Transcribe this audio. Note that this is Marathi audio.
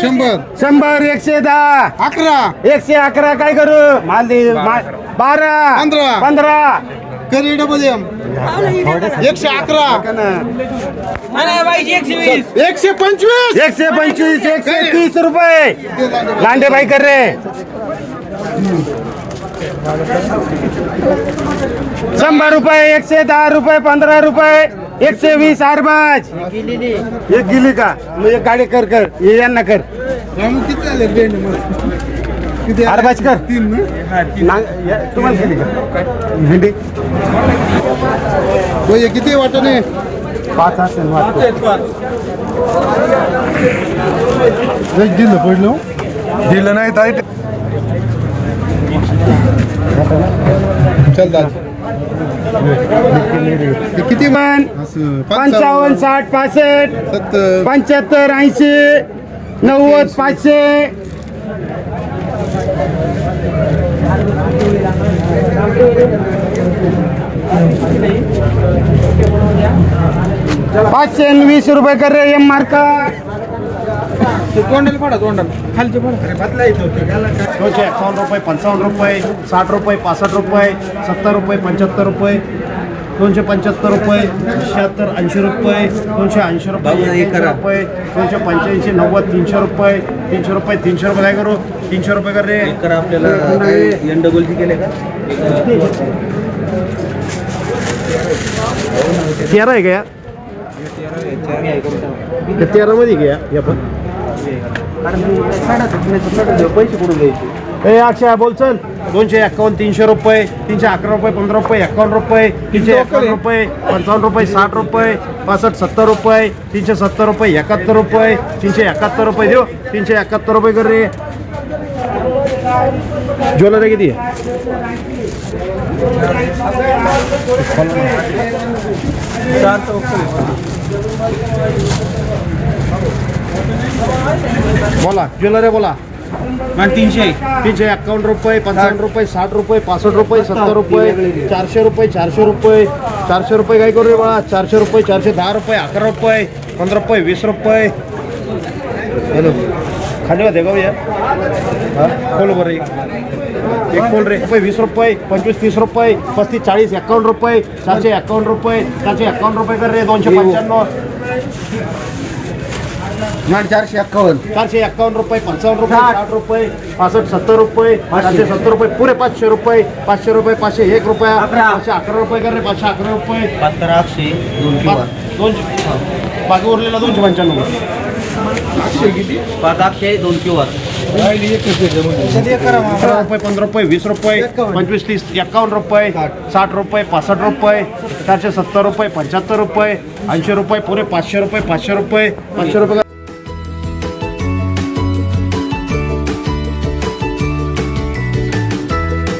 शंभर. शंभर एकशे दहा. अकरा. एकशे अकरा काय करू? मालदी मा- बारा. पंधरा. पंधरा. करी डबल एम एकशे अकरा. एकशे पंचवीस. एकशे पंचवीस एकशे तीस रुपये. लांडे बाई कर रे. शंभर रुपये एकशे दहा रुपये पंधरा रुपये. एकशे वीस आरबाज. एक गेली का? मग एक गाडी कर कर. हे यांना कर. किती आले मग? किती आले? अरबाज कर. तीन ना? ना- या- तुम्हाला केली का? भेंडी. होय किती वाटाणे पाच असेल वाटतं. एक दिलं पडलं दिलं नाही ताई. चल दादा किती असं पंचावन्न साठ पासष्ट. सत्तर. पंच्याहत्तर ऐंशी. नव्वद पाचशे. पाचशे वीस रुपये कर रे एम मार्का तोंडाला पडा तोंडाला. खालचे पडा. दोनशे एकावन्न रुपये पंचावन्न रुपये साठ रुपये पासष्ट रुपये सत्तर रुपये पंच्याहत्तर रुपये दोनशे पंच्याहत्तर रुपये शहात्तर ऐंशी रुपये दोनशे ऐंशी रुपये एकशे रुपये दोनशे पंच्याऐंशी नव्वद तीनशे रुपये तीनशे रुपये तीनशे रुपये काय करू? तीनशे रुपये कर रे. आपल्याला एंडगोलची केले का? तेरा आहे का या? या तेरा मध्ये घ्या या पण. पैसे कुठून द्यायचे ए अक्षय बोल चल. दोनशे एकावन्न तीनशे रुपये तीनशे अकरा रुपये पंधरा रुपये एकावन्न रुपये तीनशे एकावन्न रुपये पंचावन्न रुपये साठ रुपये पासष्ट सत्तर रुपये तीनशे सत्तर रुपये एकाहत्तर रुपये तीनशे एकाहत्तर रुपये देऊ. तीनशे एकाहत्तर रुपये कर रे. ज्वेलरी किती आहे? बोला. ज्वेलरी बोला. तीनशे. तीनशे एकावन्न रुपये पंचावन्न रुपये साठ रुपये पासष्ट रुपये सत्तर रुपये चारशे रुपये चारशे रुपये चारशे रुपये काय करू बाळा? चारशे रुपये चारशे दहा रुपये अकरा रुपये पंधरा रुपये वीस रुपये. हॅलो. खाली होते का या हा? खोल बरं एक. एक खोल रे. रुपये वीस रुपये पंचवीस तीस रुपये पस्तीस चाळीस एकावन्न रुपये चारशे एकावन्न रुपये चारशे एकावन्न रुपये कर रे दोनशे पंच्याण्णव. चारशे एक्कावन्न. चारशे एकावन्न रुपये पंचावन्न रुपये साठ. रुपये पासष्ट सत्तर रुपये पाचशे. सत्तर रुपये पुरे पाचशे रुपये पाचशे रुपये पाचशे एक रुपया पाचशे अकरा रुपये कर रे पाचशे अकरा रुपये. बहात्तर आठशे दोन पा- दोनशे. बाकी उरलेला दोनशे पंच्याण्णव. पाच आठशे दोन किंवा अकरा रुपये पंधरा रुपये वीस रुपये पंचवीस तीस एकावन्न रुपये साठ रुपये पासष्ट रुपये चारशे सत्तर रुपये पंच्याहत्तर रुपये ऐंशी रुपये पुरे पाचशे रुपये पाचशे रुपये पाचशे रुपये.